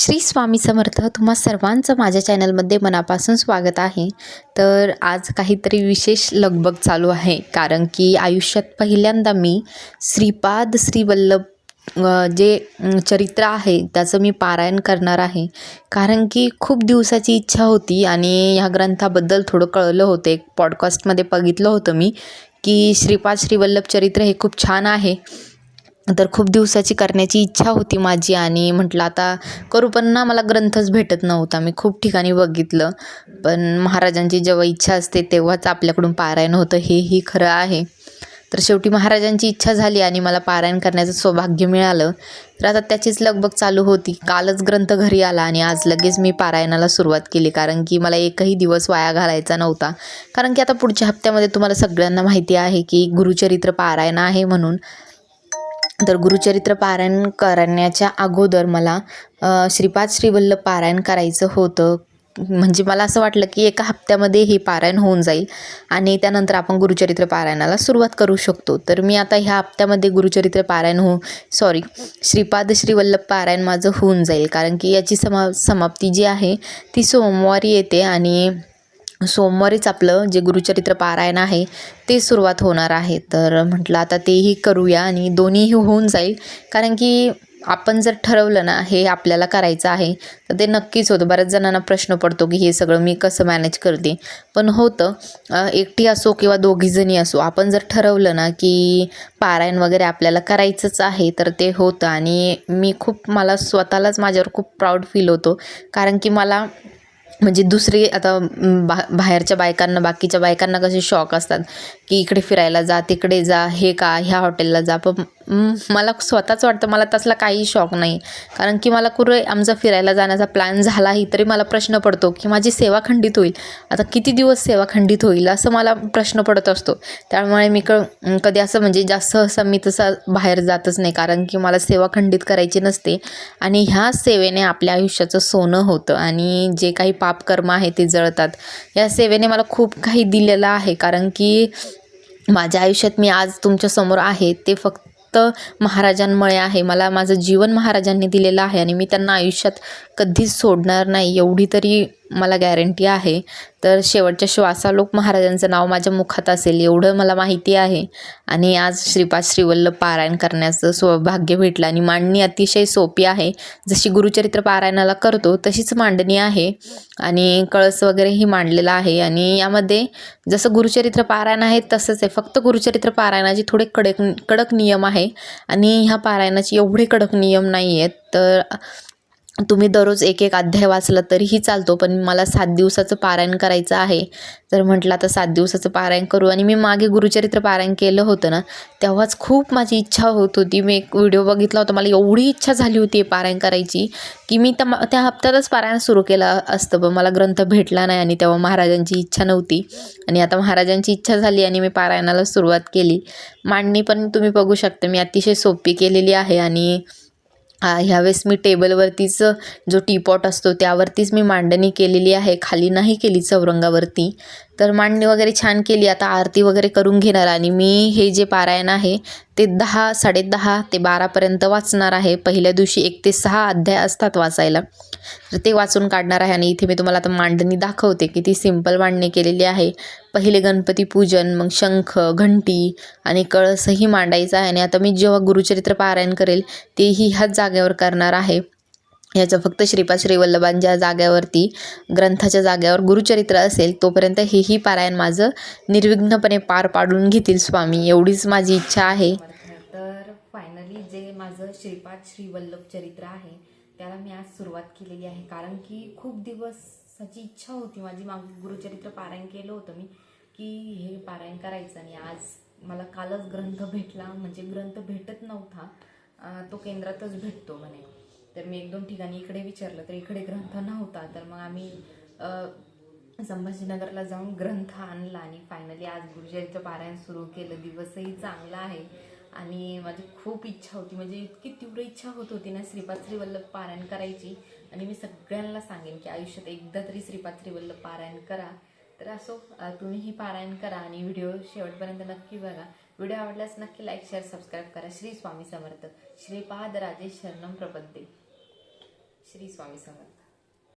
श्री स्वामी समर्थ तुम्हा सर्वांचं माझ्या चॅनलमध्ये मनापासून स्वागत आहे. तर आज काहीतरी विशेष लगबग चालू आहे कारण की आयुष्यात पहिल्यांदा मी श्रीपाद श्रीवल्लभ जे चरित्र आहे त्याचं मी पारायण करणार आहे. कारण की खूप दिवसाची इच्छा होती आणि ह्या ग्रंथाबद्दल थोडं कळलं होतं. एक पॉडकास्टमध्ये बघितलं होतं मी की श्रीपाद श्रीवल्लभ चरित्र हे खूप छान आहे. तर खूप दिवसाची करण्याची इच्छा होती माझी आणि म्हटलं आता करू. पण ना मला ग्रंथच भेटत नव्हता. मी खूप ठिकाणी बघितलं. पण महाराजांची जेव्हा इच्छा असते तेव्हाच आपल्याकडून पारायण होतं. हेही खरं आहे. तर शेवटी महाराजांची इच्छा झाली आणि मला पारायण करण्याचं सौभाग्य मिळालं. तर आता त्याचीच लगबग चालू होती. कालच ग्रंथ घरी आला आणि आज लगेच मी पारायणाला सुरुवात केली कारण की मला एकही दिवस वाया घालायचा नव्हता. कारण की आता पुढच्या हप्त्यामध्ये तुम्हाला सगळ्यांना माहिती आहे की गुरुचरित्र पारायण आहे म्हणून. तर गुरुचरित्र पारायण करण्याच्या अगोदर मला श्रीपाद श्रीवल्लभ पारायण करायचं होतं. म्हणजे मला असं वाटलं की एका हप्त्यामध्ये हे पारायण होऊन जाईल आणि त्यानंतर आपण गुरुचरित्र पारायणाला सुरुवात करू शकतो. तर मी आता ह्या हप्त्यामध्ये गुरुचरित्र पारायण हो सॉरी श्रीपाद श्रीवल्लभ पारायण माझं होऊन जाईल. कारण की याची समा समाप्ती जी आहे ती सोमवारी येते आणि सोमवारीच आपलं जे गुरुचरित्र पारायण आहे ते सुरुवात होणार आहे. तर म्हटलं आता तेही करूया आणि दोन्हीही होऊन जाईल. कारण की आपण जर ठरवलं ना हे आपल्याला करायचं आहे तर ते नक्कीच होतं. बऱ्याच जणांना प्रश्न पडतो की हे सगळं मी कसं मॅनेज करते? पण होतं एकटी असो किंवा दोघीजणी असो आपण जर ठरवलं ना की पारायण वगैरे आपल्याला करायचंच आहे तर ते होतं. आणि मी खूप मला स्वतःलाच माझ्यावर खूप प्राऊड फील होतो. कारण की मला म्हणजे दुसरी आता बा बाहेरच्या बायकांना बाकीच्या बायकांना कसे शॉक असतात की इकडे फिरायला जा तिकडे जा हे का ह्या हॉटेलला जा. पण मला स्वतःच वाटतं मला तसला काही शॉक नाही. कारण की मला कुठे आमचा फिरायला जाण्याचा प्लॅन झालाही तरी मला प्रश्न पडतो की माझी सेवा खंडित होईल. आता किती दिवस सेवा खंडित होईल असं मला प्रश्न पडत असतो. त्यामुळे मी क कधी असं म्हणजे जास्त असं मी तसं बाहेर जातच नाही. कारण की मला सेवा खंडित करायची नसते. आणि ह्या सेवेने आपल्या आयुष्याचं सोनं होतं. आणि जे काही पा पापकर्म आहे ते जळतात. या सेवेने मला खूप काही दिलेलं आहे. कारण की माझ्या आयुष्यात मी आज तुमच्यासमोर आहे. ते फक्त महाराजांमुळे आहे. मला माझं जीवन महाराजांनी दिलेलं आहे आणि मी त्यांना आयुष्यात कधीच सोडणार नाही. एवढी तरी मला गॅरंटी आहे. तर शेवटच्या श्वासालोक महाराजांचं नाव माझ्या मुखात असेल एवढं मला माहिती आहे. आणि आज श्रीपाद श्रीवल्लभ पारायण करण्याचं सौभाग्य भेटलं आणि मांडणी अतिशय सोपी आहे. जशी गुरुचरित्र पारायणाला करतो तशीच मांडणी आहे. आणि कळस वगैरेही मांडलेला आहे. आणि यामध्ये जसं गुरुचरित्र पारायण आहे तसंच आहे. फक्त गुरुचरित्र पारायणाचे थोडे कडक कडक नियम आहे. आणि ह्या पारायणाचे एवढे कडक नियम नाही आहेत तर तुम्ही दररोज एक एक अध्याय वाचला तरीही चालतो पण मला सात दिवसाचं पारायण करायचं आहे. तर म्हटलं आता सात दिवसाचं पारायण करू आणि मी मागे गुरुचरित्र पारायण केलं होतं ना तेव्हाच खूप माझी इच्छा होत होती. मी एक व्हिडिओ बघितला होता मला एवढी इच्छा झाली होती पारायण करायची की मी त्या हप्त्यातच पारायण सुरू केलं असतं. पण मला ग्रंथ भेटला नाही आणि तेव्हा महाराजांची इच्छा नव्हती. आणि आता महाराजांची इच्छा झाली आणि मी पारायणाला सुरुवात केली. मांडणी पण तुम्ही बघू शकता मी अतिशय सोपी केलेली आहे आणि ह्यावेळेस मी टेबलवरतीच जो टीपॉट असतो त्यावरतीच मी मांडणी केलेली आहे. खाली नाही केली चौरंगावरती. तर मांडणी वगैरे छान केली. आता आरती वगैरे करून घेणार आणि मी हे जे पारायण आहे ते दहा साडेदहा ते बारापर्यंत वाचणार आहे. पहिल्या दिवशी एक ते सहा अध्याय असतात वाचायला. तर ते वाचून काढणार आहे आणि इथे मी तुम्हाला आता मांडणी दाखवते की ती सिंपल मांडणी केलेली आहे. पहिले गणपती पूजन मग शंख घंटी आणि कळसही मांडायचं आहे आणि आता मी जेव्हा गुरुचरित्र पारायण करेल तेही ह्याच जागेवर करणार आहे. याचं फक्त श्रीपाद श्रीवल्लभांच्या जाग्यावरती ग्रंथाच्या जाग्यावर गुरुचरित्र असेल तोपर्यंत हेही पारायण माझं निर्विघ्नपणे पार पाडून घेतील स्वामी एवढीच माझी इच्छा आहे. तर फायनली जे माझं श्रीपाद श्रीवल्लभ चरित्र आहे त्याला मी आज सुरुवात केलेली आहे. कारण की खूप दिवसाची इच्छा होती. माझी माग गुरुचरित्र पारायण केलं होतं मी की हे पारायण करायचं. आणि आज मला कालच ग्रंथ भेटला. म्हणजे ग्रंथ भेटत नव्हता. तो केंद्रातच भेटतो म्हणे. तर मी एक दोन ठिकाणी इकडे विचारलं तर इकडे ग्रंथ नव्हता. तर मग आम्ही संभाजीनगरला जाऊन ग्रंथ आणला. आणि फायनली आज गुरुचरित्र पारायण सुरू केलं. दिवसही चांगला आहे. आणि माझी खूप इच्छा होती म्हणजे इतकी तीव्र इच्छा होत होती ना श्रीपाद श्रीवल्लभ पारायण करायची. आणि मी सगळ्यांना सांगेन की आयुष्यात एकदा तरी श्रीपाद श्रीवल्लभ पारायण करा. तर असो तुम्हीही पारायण करा आणि व्हिडिओ शेवटपर्यंत नक्की बघा. व्हिडिओ आवडल्यास नक्की लाईक शेअर सबस्क्राईब करा. श्री स्वामी समर्थ. श्रीपाद राजेश शरणम प्रबद्धे श्री स्वामी समर्थ.